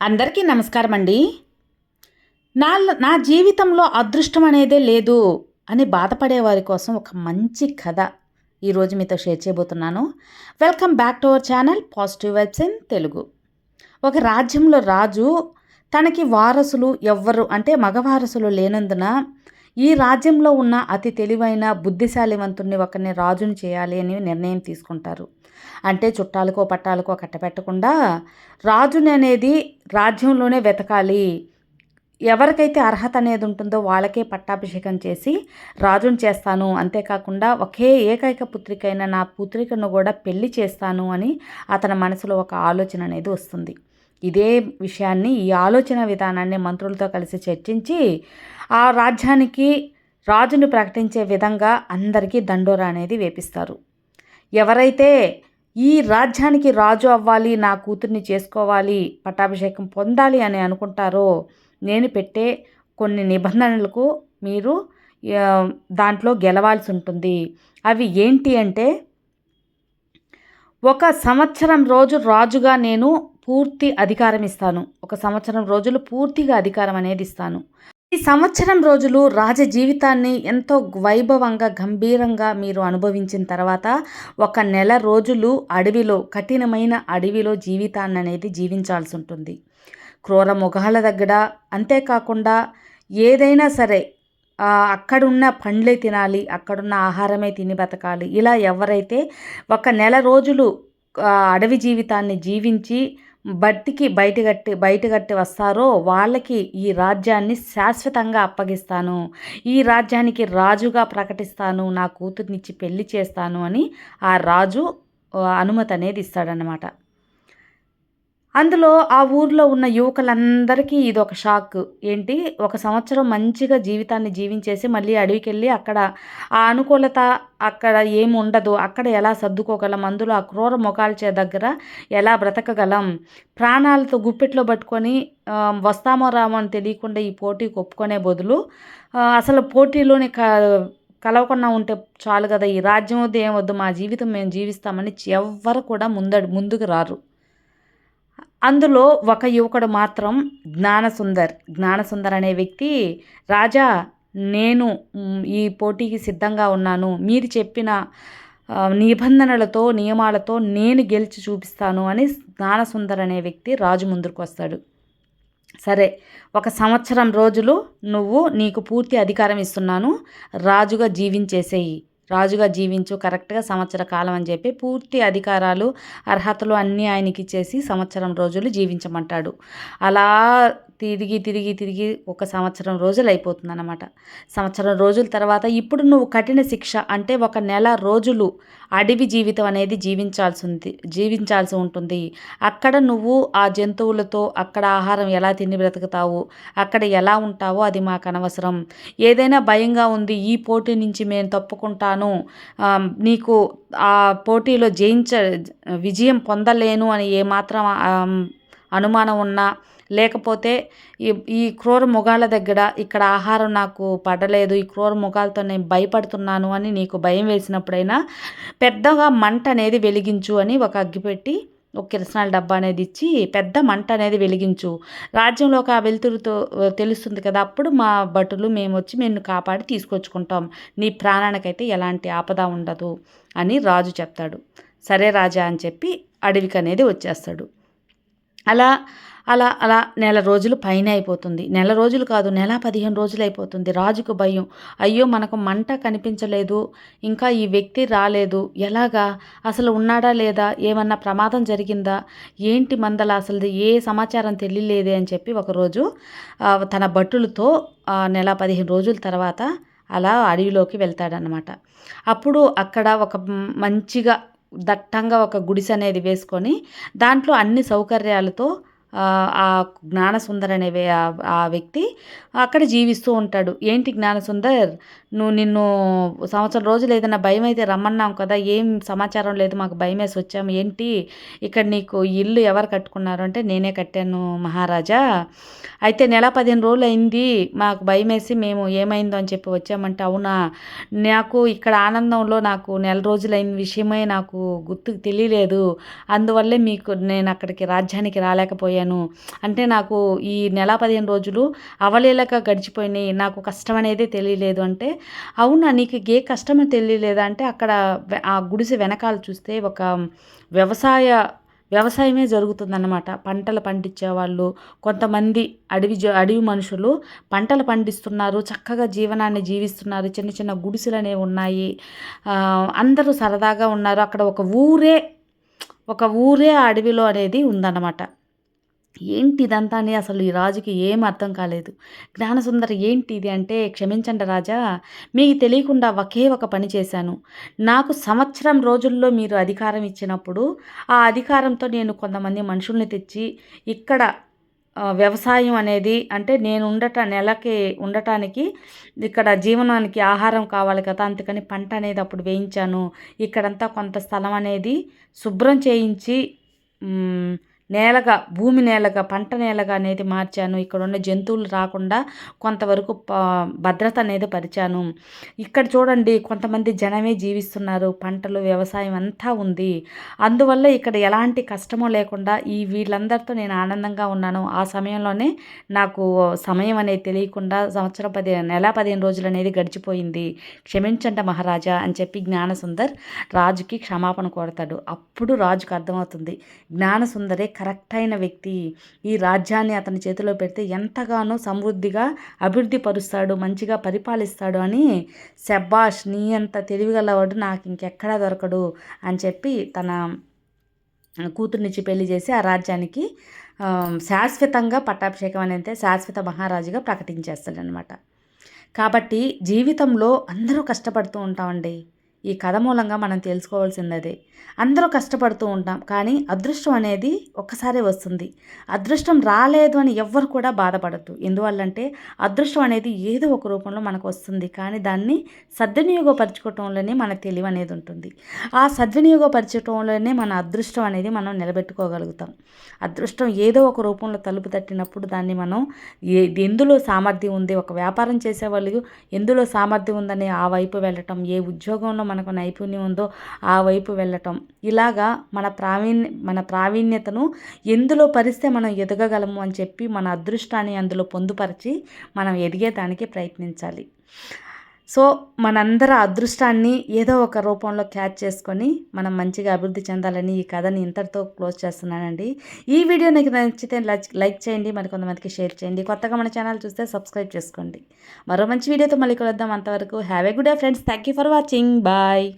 అందరికీ నమస్కారం అండి నా నా జీవితంలో అదృష్టం అనేదే లేదు అని బాధపడే వారి కోసం ఒక మంచి కథ ఈరోజు మీతో షేర్ చేయబోతున్నాను. Welcome back to our channel positive vibes in Telugu. ఒక రాజ్యంలో రాజు తనకి వారసులు ఎవ్వరు అంటే మగ వారసులు లేనందున ఈ రాజ్యంలో ఉన్న అతి తెలివైన బుద్ధిశాలివంతుణ్ణి ఒకరిని రాజుని చేయాలి అని నిర్ణయం తీసుకుంటారు. అంటే చుట్టాలకో పట్టాలకో కట్టపెట్టకుండా రాజుని అనేది రాజ్యంలోనే వెతకాలి. ఎవరికైతే అర్హత అనేది ఉంటుందో వాళ్ళకే పట్టాభిషేకం చేసి రాజుని చేస్తాను. అంతేకాకుండా ఒకే ఏకైక పుత్రికైన నా పుత్రికను కూడా పెళ్ళి చేస్తాను అని అతని మనసులో ఒక ఆలోచన అనేది వస్తుంది. ఇదే విషయాన్ని ఈ ఆలోచన విధానాన్ని మంత్రులతో కలిసి చర్చించి ఆ రాజ్యానికి రాజును ప్రకటించే విధంగా అందరికీ దండోరా అనేది వేపిస్తారు. ఎవరైతే ఈ రాజ్యానికి రాజు అవ్వాలి నా కూతుర్ని చేసుకోవాలి పట్టాభిషేకం పొందాలి అని అనుకుంటారో నేను పెట్టే కొన్ని నిబంధనలకు మీరు దాంట్లో గెలవాల్సి ఉంటుంది. అవి ఏంటి అంటే ఒక సంవత్సరం రోజు రాజుగా నేను పూర్తి అధికారం ఇస్తాను. ఒక సంవత్సరం రోజులు పూర్తిగా అధికారం అనేది ఇస్తాను. ఈ సంవత్సరం రోజులు రాజ జీవితాన్ని ఎంతో వైభవంగా గంభీరంగా మీరు అనుభవించిన తర్వాత ఒక నెల రోజులు అడవిలో కఠినమైన అడవిలో జీవితాన్ని అనేది జీవించాల్సి ఉంటుంది. క్రూర ముఖాల దగ్గర అంతేకాకుండా ఏదైనా సరే అక్కడున్న పండ్లే తినాలి అక్కడున్న ఆహారమే తిని బతకాలి. ఇలా ఎవరైతే ఒక నెల రోజులు అడవి జీవితాన్ని జీవించి బట్టికి బయటగట్టి బయటగట్టి వస్తారో వాళ్ళకి ఈ రాజ్యాన్ని శాశ్వతంగా అప్పగిస్తాను. ఈ రాజ్యానికి రాజుగా ప్రకటిస్తాను నా కూతుర్నిచ్చి పెళ్ళి చేస్తాను అని ఆ రాజు అనుమతి అనేది ఇస్తాడనమాట అందులో ఆ ఊర్లో ఉన్న యువకులందరికీ ఇది ఒక షాక్. ఏంటి? ఒక సంవత్సరం మంచిగా జీవితాన్ని జీవించేసి మళ్ళీ అడవికి వెళ్ళి అక్కడ ఆ అనుకూలత అక్కడ ఏమి ఉండదు అక్కడ ఎలా సర్దుకోగలం అందులో ఆ క్రూర మొఖాల్చే దగ్గర ఎలా బ్రతకగలం ప్రాణాలతో గుప్పెట్లో పట్టుకొని వస్తామో రామో అని తెలియకుండా ఈ పోటీకి ఒప్పుకునే బదులు అసలు పోటీలోని క కలవకుండా ఉంటే చాలు కదా ఈ రాజ్యం వద్దు ఏమొద్దు మా జీవితం మేము జీవిస్తామని ఎవ్వరు కూడా ముందడు ముందుకు రారు. అందులో ఒక యువకుడు మాత్రం జ్ఞానసుందర్. జ్ఞానసుందర్ అనే వ్యక్తి రాజా నేను ఈ పోటీకి సిద్ధంగా ఉన్నాను. మీరు చెప్పిన నిబంధనలతో నియమాలతో నేను గెలిచి చూపిస్తాను అని జ్ఞానసుందర్ అనే వ్యక్తి రాజు ముందుకు వస్తాడు. సరే ఒక సంవత్సరం రోజులు నువ్వు నీకు పూర్తి అధికారం ఇస్తున్నాను. రాజుగా జీవించేసేయి. రాజుగా జీవించు కరెక్ట్గా సంవత్సర కాలం అని చెప్పి పూర్తి అధికారాలు అర్హతలు అన్నీ ఆయనకి ఇచ్చేసి సంవత్సరం రోజులు జీవించమంటాడు. అలా తిరిగి తిరిగి తిరిగి ఒక సంవత్సరం రోజులు అయిపోతుందన్నమాట. సంవత్సరం రోజుల తర్వాత ఇప్పుడు నువ్వు కఠిన శిక్ష అంటే ఒక నెల రోజులు అడవి జీవితం అనేది జీవించాల్సి ఉంది జీవించాల్సి ఉంటుంది. అక్కడ నువ్వు ఆ జంతువులతో అక్కడ ఆహారం ఎలా తిని బ్రతుకుతావు అక్కడ ఎలా ఉంటావో అది మాకు అనవసరం. ఏదైనా భయంగా ఉంది ఈ పోటీ నుంచి మేము తప్పుకుంటాను నీకు ఆ పోటీలో జయించ విజయం పొందలేను అని ఏమాత్రం అనుమానం ఉన్నా లేకపోతే ఈ ఈ క్రూర ముఖాల దగ్గర ఇక్కడ ఆహారం నాకు పడలేదు ఈ క్రూర ముఖాలతో నేను భయపడుతున్నాను అని నీకు భయం వేసినప్పుడైనా పెద్దగా మంట అనేది వెలిగించు అని ఒక అగ్గిపెట్టి ఒక కిరసనాల డబ్బా అనేది ఇచ్చి పెద్ద మంట అనేది వెలిగించు. రాజ్యంలో ఒక వెలుతురుతో తెలుస్తుంది కదా అప్పుడు మా భటులు మేము వచ్చి మేము కాపాడి తీసుకొచ్చుకుంటాం. నీ ప్రాణానికైతే ఎలాంటి ఆపద ఉండదు అని రాజు చెప్తాడు. సరే రాజా అని చెప్పి అడవికి అనేది వచ్చేస్తాడు. అలా అలా అలా నెల రోజులు పైన అయిపోతుంది. నెల రోజులు కాదు నెల పదిహేను రోజులు అయిపోతుంది. రాజుకు భయం. అయ్యో మనకు మంట కనిపించలేదు. ఇంకా ఈ వ్యక్తి రాలేదు. ఎలాగా? అసలు ఉన్నాడా లేదా? ఏమన్నా ప్రమాదం జరిగిందా? ఏంటి మందల అసలు ఏ సమాచారం తెలియలేదే అని చెప్పి ఒకరోజు తన భటులతో నెల పదిహేను రోజుల తర్వాత అలా అడవిలోకి వెళ్తాడనమాట అప్పుడు అక్కడ ఒక మంచిగా దట్టంగా ఒక గుడిసె అనేది వేసుకొని దాంట్లో అన్ని సౌకర్యాలతో ఆ జ్ఞానసుందర్ అనే ఆ వ్యక్తి అక్కడ జీవిస్తూ ఉంటాడు. ఏంటి జ్ఞానసుందర్? నువ్వు నిన్ను సంవత్సరం రోజులు ఏదైనా భయం అయితే రమ్మన్నాం కదా ఏం సమాచారం లేదు మాకు భయం వేసి వచ్చాము. ఏంటి? ఇక్కడ నీకు ఇల్లు ఎవరు కట్టుకున్నారు? అంటే నేనే కట్టాను మహారాజా. అయితే నెల పదిహేను రోజులు అయింది మాకు భయం వేసి మేము ఏమైందో అని చెప్పి వచ్చామంటే అవునా? నాకు ఇక్కడ ఆనందంలో నాకు నెల రోజులైన విషయమే నాకు గుర్తుకు తెలియలేదు. అందువల్లే మీకు నేను అక్కడికి రాజ్యానికి రాలేకపోయాను. ఉండలేకపోయాను అంటే నాకు ఈ నెల పదిహేను రోజులు అవలీలగా గడిచిపోయినాయి. నాకు కష్టం అనేది తెలియలేదు. అంటే అవునా నీకు ఏ కష్టమో తెలియలేదా? అంటే అక్కడ ఆ గుడిసె వెనకాల చూస్తే ఒక వ్యవసాయ వ్యవసాయమే జరుగుతుందన్నమాట. పంటలు పండించే వాళ్ళు కొంతమంది అడవి అడవి మనుషులు పంటలు పండిస్తున్నారు చక్కగా జీవనాన్ని జీవిస్తున్నారు చిన్న చిన్న గుడిసెలు అనేవి ఉన్నాయి అందరూ సరదాగా ఉన్నారు. అక్కడ ఒక ఊరే ఒక ఊరే అడవిలో అనేది ఉందన్నమాట. ఏంటి ఇదంతా అని అసలు ఈ రాజుకి ఏం అర్థం కాలేదు. జ్ఞానసుందర ఏంటి ఇది అంటే క్షమించండి రాజా మీకు తెలియకుండా ఒకే ఒక పని చేశాను. నాకు సంవత్సరం రోజుల్లో మీరు అధికారం ఇచ్చినప్పుడు ఆ అధికారంతో నేను కొంతమంది మనుషుల్ని తెచ్చి ఇక్కడ వ్యవసాయం అనేది అంటే నేను ఉండట నెలకి ఉండటానికి ఇక్కడ జీవనానికి ఆహారం కావాలి కదా అందుకని పంట అనేది అప్పుడు వేయించాను. ఇక్కడంతా కొంత స్థలం అనేది శుభ్రం చేయించి నేలగా భూమి నేలగా పంట నేలగా అనేది మార్చాను. ఇక్కడ ఉన్న జంతువులు రాకుండా కొంతవరకు భద్రత అనేది పరిచాను. ఇక్కడ చూడండి కొంతమంది జనమే జీవిస్తున్నారు. పంటలు వ్యవసాయం అంతా ఉంది. అందువల్ల ఇక్కడ ఎలాంటి కష్టమో లేకుండా ఈ వీళ్ళందరితో నేను ఆనందంగా ఉన్నాను. ఆ సమయంలోనే నాకు సమయం అనేది తెలియకుండా సంవత్సరం పది నెల పదిహేను రోజులు అనేది గడిచిపోయింది. క్షమించండి మహారాజా అని చెప్పి జ్ఞానసుందర్ రాజుకి క్షమాపణ కోరతాడు. అప్పుడు రాజుకు అర్థమవుతుంది. జ్ఞానసుందరే కరెక్ట్ అయిన వ్యక్తి ఈ రాజ్యాన్ని అతని చేతిలో పెడితే ఎంతగానో సమృద్ధిగా అభివృద్ధి పరుస్తాడు మంచిగా పరిపాలిస్తాడు అని శబ్బాష్ నీ అంత తెలివిగలవాడు నాకు ఇంకెక్కడా దొరకడు అని చెప్పి తన కూతుర్నిచ్చి పెళ్ళి చేసి ఆ రాజ్యానికి శాశ్వతంగా పట్టాభిషేకం అనేది శాశ్వత మహారాజుగా ప్రకటించేస్తాడనమాట కాబట్టి జీవితంలో అందరూ కష్టపడుతూ ఉంటామండి. ఈ కథ మూలంగా మనం తెలుసుకోవాల్సిందే అందరూ కష్టపడుతూ ఉంటాం కానీ అదృష్టం అనేది ఒక్కసారే వస్తుంది. అదృష్టం రాలేదు అని ఎవ్వరు కూడా బాధపడద్దు. ఎందువల్లంటే అదృష్టం అనేది ఏదో ఒక రూపంలో మనకు వస్తుంది కానీ దాన్ని సద్వినియోగపరచుకోవటంలోనే మన తెలివి అనేది ఉంటుంది. ఆ సద్వినియోగపరచటంలోనే మన అదృష్టం అనేది మనం నిలబెట్టుకోగలుగుతాం. అదృష్టం ఏదో ఒక రూపంలో తలుపు తట్టినప్పుడు దాన్ని మనం ఏ ఎందులో సామర్థ్యం ఉంది ఒక వ్యాపారం చేసే వాళ్ళు ఎందులో సామర్థ్యం ఉందని ఆ వైపు వెళ్ళటం ఏ ఉద్యోగంలో మనం మనకు నైపుణ్యం ఉందో ఆ వైపు వెళ్ళటం. ఇలాగా మన ప్రావీణ్య మన ప్రావీణ్యతను ఎందులో పరిస్తే మనం ఎదగగలము అని చెప్పి మన అదృష్టాన్ని అందులో పొందుపరిచి మనం ఎదిగేదానికి ప్రయత్నించాలి. సో మనందరి అదృష్టాన్ని ఏదో ఒక రూపంలో క్యాచ్ చేసుకొని మనం మంచిగా అభివృద్ధి చెందాలని ఈ కథని ఇంతటితో క్లోజ్ చేస్తున్నానండి. ఈ వీడియో నీకు నచ్చితే లైక్ చేయండి మరి కొంతమందికి షేర్ చేయండి. కొత్తగా మన ఛానల్ చూస్తే సబ్స్క్రైబ్ చేసుకోండి. మరో మంచి వీడియోతో మళ్ళీ కలుద్దాం. అంతవరకు have a good day friends. Thank you for watching. Bye.